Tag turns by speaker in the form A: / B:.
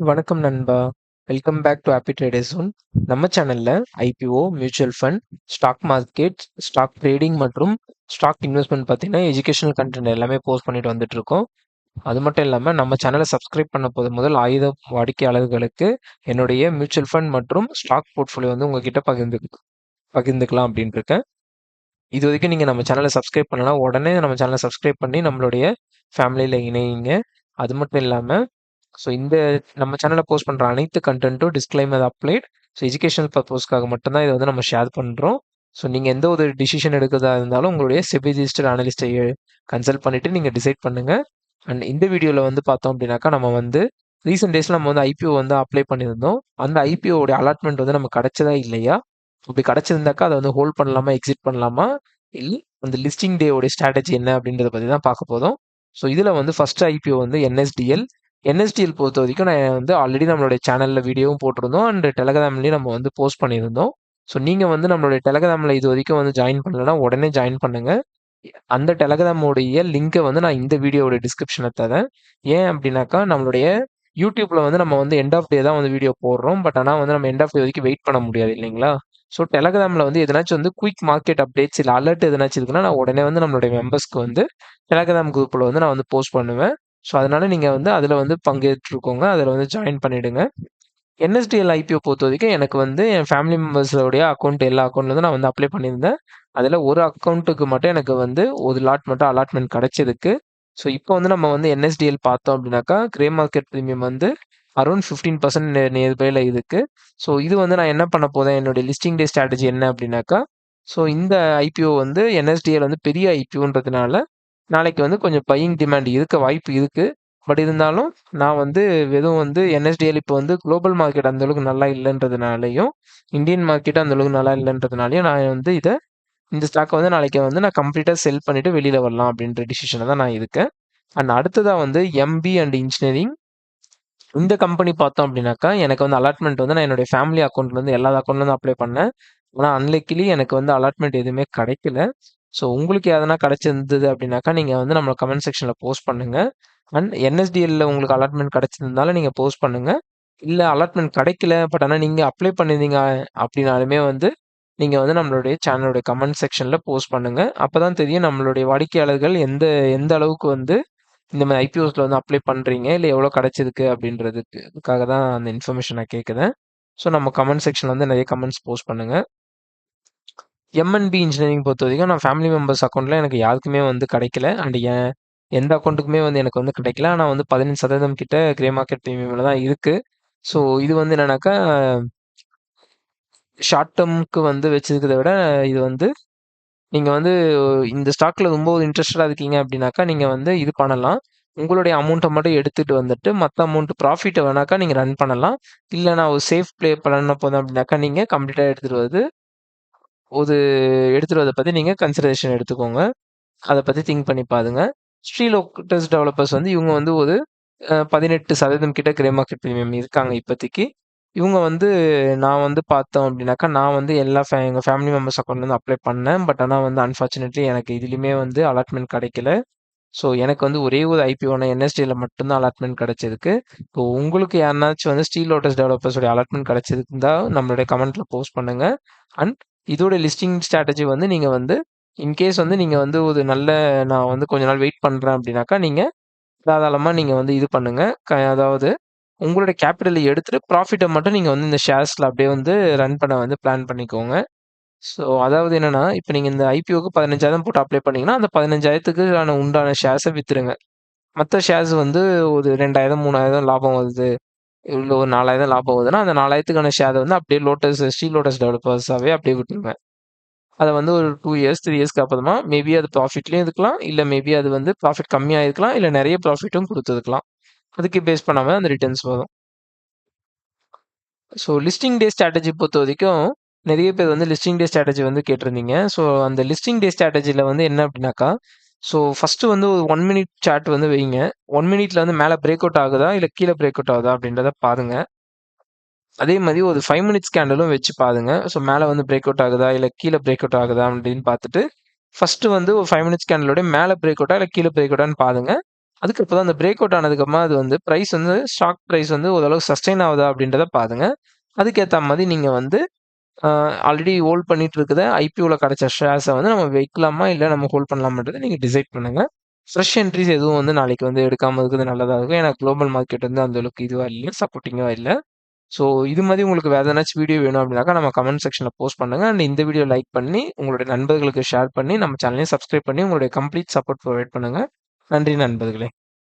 A: வணக்கம் நண்பா. Welcome back to happy trader zone. நம்ம சேனல்ல IPO, mutual fund, stock market, stock trading மற்றும் ஸ்டாக் இன்வெஸ்ட்மெண்ட் பார்த்தீங்கன்னா எஜுகேஷனல் கண்டென்ட் எல்லாமே போஸ்ட் பண்ணிட்டு வந்துட்டு இருக்கோம். அது மட்டும் இல்லாமல் நம்ம சேனலை சப்ஸ்கிரைப் பண்ண போது முதல் ஆயுத வாடிக்கையாளர்களுக்கு என்னுடைய மியூச்சுவல் ஃபண்ட் மற்றும் ஸ்டாக் போர்ட்ஃபோலியோ வந்து உங்ககிட்ட பகிர்ந்து பகிர்ந்துக்கலாம் அப்படின்ட்டு இருக்கேன். இது வரைக்கும் நீங்கள் நம்ம சேனலை சப்ஸ்கிரைப் பண்ணலாம் உடனே நம்ம சேனலை சப்ஸ்கிரைப் பண்ணி நம்மளுடைய ஃபேமிலியில் இணையுங்க. அது மட்டும் இல்லாமல் ஸோ இந்த நம்ம சேனலில் போஸ்ட் பண்ணுற அனைத்து கன்டென்ட்டும் டிஸ்க்ளைமர் அப்ளைட். ஸோ எஜுகேஷனல் பர்பஸ்க்காக மட்டும்தான் இதை வந்து நம்ம ஷேர் பண்ணுறோம் ஸோ நீங்கள் எந்த ஒரு டிசிஷன் எடுக்கிறதா இருந்தாலும் உங்களுடைய செபி ரிஜிஸ்டர் அனலிஸ்ட்டை கன்சல்ட் பண்ணிவிட்டு நீங்கள் டிசைட் பண்ணுங்கள் அண்ட் இந்த வீடியோவில் வந்து பார்த்தோம் அப்படின்னாக்கா நம்ம வந்து ரீசெண்ட் டேஸில் நம்ம வந்து ஐபிஓ வந்து அப்ளை பண்ணியிருந்தோம். அந்த ஐபிஓ உடைய அலாட்மெண்ட் வந்து நம்ம கிடைச்சதா இல்லையா? அப்படி கிடச்சிருந்தாக்கா அதை வந்து ஹோல்ட் பண்ணலாமா? எக்ஸிட் பண்ணலாமா? இல்லை அந்த லிஸ்டிங் டேவோடைய ஸ்ட்ராட்டஜி என்ன அப்படின்றத பற்றி தான் பார்க்க போதும் ஸோ இதில் வந்து ஃபஸ்ட் ஐபிஓ வந்து என்எஸ்டிஎல். என்எஸ்டிஎல் பொறுத்த வரைக்கும் நான் வந்து ஆல்ரெடி நம்மளுடைய சேனலில் வீடியோவும் போட்டிருந்தோம். அண்ட் டெலகிராம்லேயும் நம்ம வந்து போஸ்ட் பண்ணியிருந்தோம். ஸோ நீங்கள் வந்து நம்மளுடைய டெலகிராம்ல இது வரைக்கும் வந்து ஜாயின் பண்ணலன்னா உடனே ஜாயின் பண்ணுங்கள் அந்த டெலகிராமோடைய லிங்கை வந்து நான் இந்த வீடியோவோட டிஸ்கிரிப்ஷன்ல தரேன். ஏன் அப்படின்னாக்கா நம்மளுடைய யூடியூப்ல வந்து நம்ம வந்து எண்ட் ஆஃப் டே தான் வந்து வீடியோ போடுறோம். பட் ஆனால் வந்து நம்ம எண்ட் ஆஃப் டே வரைக்கும் வெயிட் பண்ண முடியாது இல்லைங்களா? ஸோ டெலகிராமில் வந்து எதனாச்சும் வந்து குயிக் மார்க்கெட் அப்டேட்ஸ் இல்லை அலர்ட் எதனாச்சும் இருக்குன்னா நான் உடனே வந்து நம்மளுடைய மெம்பர்ஸ்க்கு வந்து டெலகிராம் குரூப்பில் வந்து நான் வந்து போஸ்ட் பண்ணுவேன். ஸோ அதனால நீங்கள் வந்து அதில் வந்து பங்கேற்றுக்கோங்க. அதில் வந்து ஜாயின் பண்ணிவிடுங்க என்எஸ்டிஎல் ஐபிஓ பொறுத்த வரைக்கும் எனக்கு வந்து என் ஃபேமிலி மெம்பர்ஸோடைய அக்கவுண்ட் எல்லா அக்கௌண்ட்லேருந்து நான் வந்து அப்ளை பண்ணியிருந்தேன். அதில் ஒரு அக்கௌண்ட்டுக்கு மட்டும் எனக்கு வந்து ஒரு லாட் மட்டும் அலாட்மெண்ட் கிடச்சதுக்கு ஸோ இப்போ வந்து நம்ம வந்து என்எஸ்டிஎல் பார்த்தோம் அப்படின்னாக்கா கிரே மார்க்கெட் ப்ரீமியம் வந்து அரௌண்ட் ஃபிஃப்டீன் பர்சன்ட் நேர்பையில் இருக்குது ஸோ இது வந்து நான் என்ன பண்ண போதேன் என்னுடைய லிஸ்டிங் டே ஸ்ட்ராட்டஜி என்ன அப்படின்னாக்கா ஸோ இந்த ஐபிஓ வந்து என்எஸ்டிஎல் வந்து பெரிய ஐபிஓன்றதுனால நாளைக்கு வந்து கொஞ்சம் பையிங் டிமாண்ட் இருக்க வாய்ப்பு இருக்கு. பட் இருந்தாலும் நான் வந்து வெறும் வந்து என்எஸ்டிஎல் இப்போ வந்து குளோபல் மார்க்கெட் அந்த அளவுக்கு நல்லா இல்லைன்றதுனாலையும் இந்தியன் மார்க்கெட் அந்த அளவுக்கு நல்லா இல்லைன்றதுனாலையும் நான் வந்து இதை இந்த ஸ்டாக்கை வந்து நாளைக்கு வந்து நான் கம்ப்ளீட்டாக செல் பண்ணிட்டு வெளியில் வரலாம் அப்படின்ற டிசிஷன்ல தான் நான் இருக்கேன். அண்ட் அடுத்ததாக வந்து எம்பி அண்ட் இன்ஜினியரிங். இந்த கம்பெனி பார்த்தோம் அப்படின்னாக்கா எனக்கு வந்து அலாட்மெண்ட் வந்து நான் என்னுடைய ஃபேமிலி அக்கௌண்ட்லேருந்து எல்லா அக்கௌண்ட்லேருந்து அப்ளை பண்ணேன். ஆனால் அன்லக்கிலி எனக்கு வந்து அலாட்மெண்ட் எதுவுமே கிடைக்கல. ஸோ உங்களுக்கு எதனா கிடைச்சிருந்தது அப்படின்னாக்கா நீங்கள் வந்து நம்ம கமெண்ட் செக்ஷனில் போஸ்ட் பண்ணுங்க. அண்ட் என்எஸ்டிஎல்ல உங்களுக்கு அலாட்மெண்ட் கிடச்சிருந்தால நீங்கள் போஸ்ட் பண்ணுங்கள் இல்லை அலாட்மெண்ட் கிடைக்கல. பட் ஆனால் நீங்கள் அப்ளை பண்ணியிருந்தீங்க அப்படின்னாலுமே வந்து நீங்கள் வந்து நம்மளுடைய சேனலுடைய கமெண்ட் செக்ஷனில் போஸ்ட் பண்ணுங்க. அப்பதான் தெரியும் நம்மளுடைய வாடிக்கையாளர்கள் எந்த எந்த அளவுக்கு வந்து இந்த மாதிரி ஐபிஓஸில் வந்து அப்ளை பண்ணுறீங்க இல்லை எவ்வளோ கிடச்சிருக்கு அப்படின்றதுக்கு தான் அந்த இன்ஃபர்மேஷன் நான் கேட்குறேன் ஸோ நம்ம கமெண்ட் செக்ஷன்ல வந்து நிறைய கமெண்ட்ஸ் போஸ்ட் பண்ணுங்கள் எம்என்பி இன்ஜினியரிங் பொறுத்த வரைக்கும் நான் ஃபேமிலி மெம்பர்ஸ் அக்கௌண்ட்டில் எனக்கு யாருக்குமே வந்து கிடைக்கல. அண்ட் என் எந்த அக்கௌண்ட்டுக்குமே வந்து எனக்கு வந்து கிடைக்கல. ஆனால் வந்து 15% கிட்ட கிரே மார்க்கெட் ப்ரீமியமில் தான் இருக்குது ஸோ இது வந்து என்னன்னாக்கா ஷார்ட் டேர்முக்கு வந்து வச்சிருக்கிறத விட இது வந்து நீங்கள் வந்து இந்த ஸ்டாக்கில் ரொம்ப இன்ட்ரெஸ்டடாக இருக்கீங்க அப்படின்னாக்கா நீங்கள் வந்து இது பண்ணலாம். உங்களுடைய அமௌண்ட்டை மட்டும் எடுத்துகிட்டு வந்துட்டு மற்ற அமௌண்ட் ப்ராஃபிட்டை வேணாக்கா நீங்கள் ரன் பண்ணலாம். இல்லை நான் ஒரு சேஃப் ப்ளே பண்ண போதும் அப்படின்னாக்கா நீங்கள் கம்ப்ளீட்டாக எடுத்துகிட்டு வந்து ஒரு எடுத்துட்டு பற்றி நீங்கள் கன்சிடரேஷன் எடுத்துக்கோங்க. அதை பற்றி திங்க் பண்ணி பாருங்க. ஸ்ரீ லோட்டஸ் டெவலப்பர்ஸ் வந்து இவங்க வந்து ஒரு பதினெட்டு சதவீதம் கிட்ட கிரே மார்க்கெட் ப்ரீமியம் இருக்காங்க இப்போதைக்கு. இவங்க வந்து நான் வந்து பார்த்தோம் அப்படின்னாக்கா நான் வந்து எல்லா ஃபே எங்கள் ஃபேமிலி மெம்பர்ஸ் அக்கௌண்ட்லேருந்து அப்ளை பண்ணேன். பட் ஆனால் வந்து அன்ஃபார்ச்சுனேட்லி எனக்கு இதுலேயுமே வந்து அலாட்மெண்ட் கிடைக்கல. ஸோ எனக்கு வந்து ஒரே ஒரு ஐபிஓன என்எஸ்டியில் மட்டும்தான் அலாட்மெண்ட் கிடைச்சிருக்கு. இப்போ உங்களுக்கு யாருனாச்சும் வந்து ஸ்டீல் லோட்டஸ் டெவலப்பர்ஸ் அலாட்மெண்ட் கிடைச்சிருந்தா நம்மளுடைய கமெண்ட்டில் போஸ்ட் பண்ணுங்கள் அண்ட் இதோட லிஸ்டிங் ஸ்ட்ராட்டஜி வந்து நீங்கள் வந்து இன்கேஸ் வந்து நீங்கள் வந்து ஒரு நல்ல நான் வந்து கொஞ்ச நாள் வெயிட் பண்ணுறேன் அப்படின்னாக்கா நீங்கள் தாராளமா நீங்கள் வந்து இது பண்ணுங்க. க அதாவது உங்களோட கேபிட்டலை எடுத்துகிட்டு ப்ராஃபிட்டை மட்டும் நீங்கள் வந்து இந்த ஷேர்ஸில் அப்படியே வந்து ரன் பண்ண வந்து பிளான் பண்ணிக்கோங்க. ஸோ அதாவது என்னென்னா இப்போ நீங்கள் இந்த ஐபிஓக்கு 15,000 போட்டு அப்ளை பண்ணிங்கன்னா அந்த 15,000த்துக்கான உண்டான ஷேர்ஸை விற்றுருங்க மற்ற ஷேர்ஸ் வந்து ஒரு 2,000, 3,000 லாபம் வருது. இவ்வளோ ஒரு 4,000 லாபம் ஆகுதுன்னா அந்த நாலாயிரத்துக்கான ஷேரை வந்து அப்படியே லோட்டஸ் ஸ்ரீ லோட்டஸ் டெவலப்பர்ஸாகவே அப்படியே விட்டுருங்க. அதை வந்து ஒரு டூ இயர்ஸ், த்ரீ இயர்ஸ்க்கு அப்புறமா மேபி அது ப்ராஃபிட்லேயும் இருக்கலாம். இல்லை மேபி அது வந்து ப்ராஃபிட் கம்மியாக இருக்கலாம். இல்லை நிறைய ப்ராஃபிட்டும் கொடுத்துருக்கலாம் அதுக்கு பேஸ் பண்ணாமல் அந்த ரிட்டர்ன்ஸ் வரும். ஸோ லிஸ்டிங் டே ஸ்ட்ராட்டஜி பொறுத்த வரைக்கும் நிறைய பேர் வந்து லிஸ்டிங் டே ஸ்ட்ராட்டஜி வந்து கேட்டிருந்தீங்க. ஸோ அந்த லிஸ்டிங் டே ஸ்ட்ராட்டஜியில் வந்து என்ன அப்படின்னாக்கா, ஸோ ஃபஸ்ட்டு வந்து ஒரு ஒன் மினிட் சேட் வந்து வைங்க. ஒன் மினிட்ல வந்து மேலே பிரேக் அவுட் ஆகுதா? இல்லை கீழே பிரேக் அவுட் ஆகுதா? அப்படின்றத பாருங்க. அதே மாதிரி ஒரு ஃபைவ் மினிட்ஸ் கேண்டலும் வச்சு பாருங்க. ஸோ மேலே வந்து பிரேக் அவுட் ஆகுதா? இல்லை கீழே பிரேக் அவுட் ஆகுதா? அப்படின்னு பார்த்துட்டு, ஃபஸ்ட்டு வந்து ஒரு ஃபைவ் மினிட்ஸ் கேண்டலோட மேலே பிரேக் அவுட்டா? இல்லை கீழே பிரேக் அவுட்டான்னு பாருங்க. அதுக்கப்புறம் தான் அந்த பிரேக் அவுட் ஆனதுக்கப்புறமா அது வந்து ப்ரைஸ் வந்து ஸ்டாக் ப்ரைஸ் வந்து ஓரளவுக்கு சஸ்டெயின் ஆகுதா அப்படின்றத பாருங்க அதுக்கேற்ற மாதிரி நீங்கள் வந்து ஆல்ரெடி ஹோல்ட் பண்ணிட்டு இருக்கிற ஐபிஓவில் கிடைச்ச ஷேர்ஸை வந்து நம்ம வைக்கலாமா? இல்லை நம்ம ஹோல்ட் பண்ணலாமன்றதை நீங்கள் டிசைட் பண்ணுங்கள் ஃப்ரெஷ் என்ட்ரிஸ் எதுவும் வந்து நாளைக்கு வந்து எடுக்காமல் இருக்கிறது நல்லதாக இருக்கும். ஏன்னா குளோபல் மார்க்கெட் வந்து அந்த அளவுக்கு இதுவாக இல்லை சப்போர்ட்டிங்காக இல்லை. ஸோ இது மாதிரி உங்களுக்கு வேறு ஏதாச்சும் வீடியோ வேணும் அப்படின்னாக்கா நம்ம கமெண்ட் செக்ஷனில் போஸ்ட் பண்ணுங்கள் அண்ட் இந்த வீடியோ லைக் பண்ணி உங்களுடைய நண்பர்களுக்கு ஷேர் பண்ணி நம்ம சேனலையும் சப்ஸ்கிரைப் பண்ணி உங்களுடைய கம்ப்ளீட் சப்போர்ட் ப்ரொவைட் பண்ணுங்கள் நன்றி நண்பர்களே.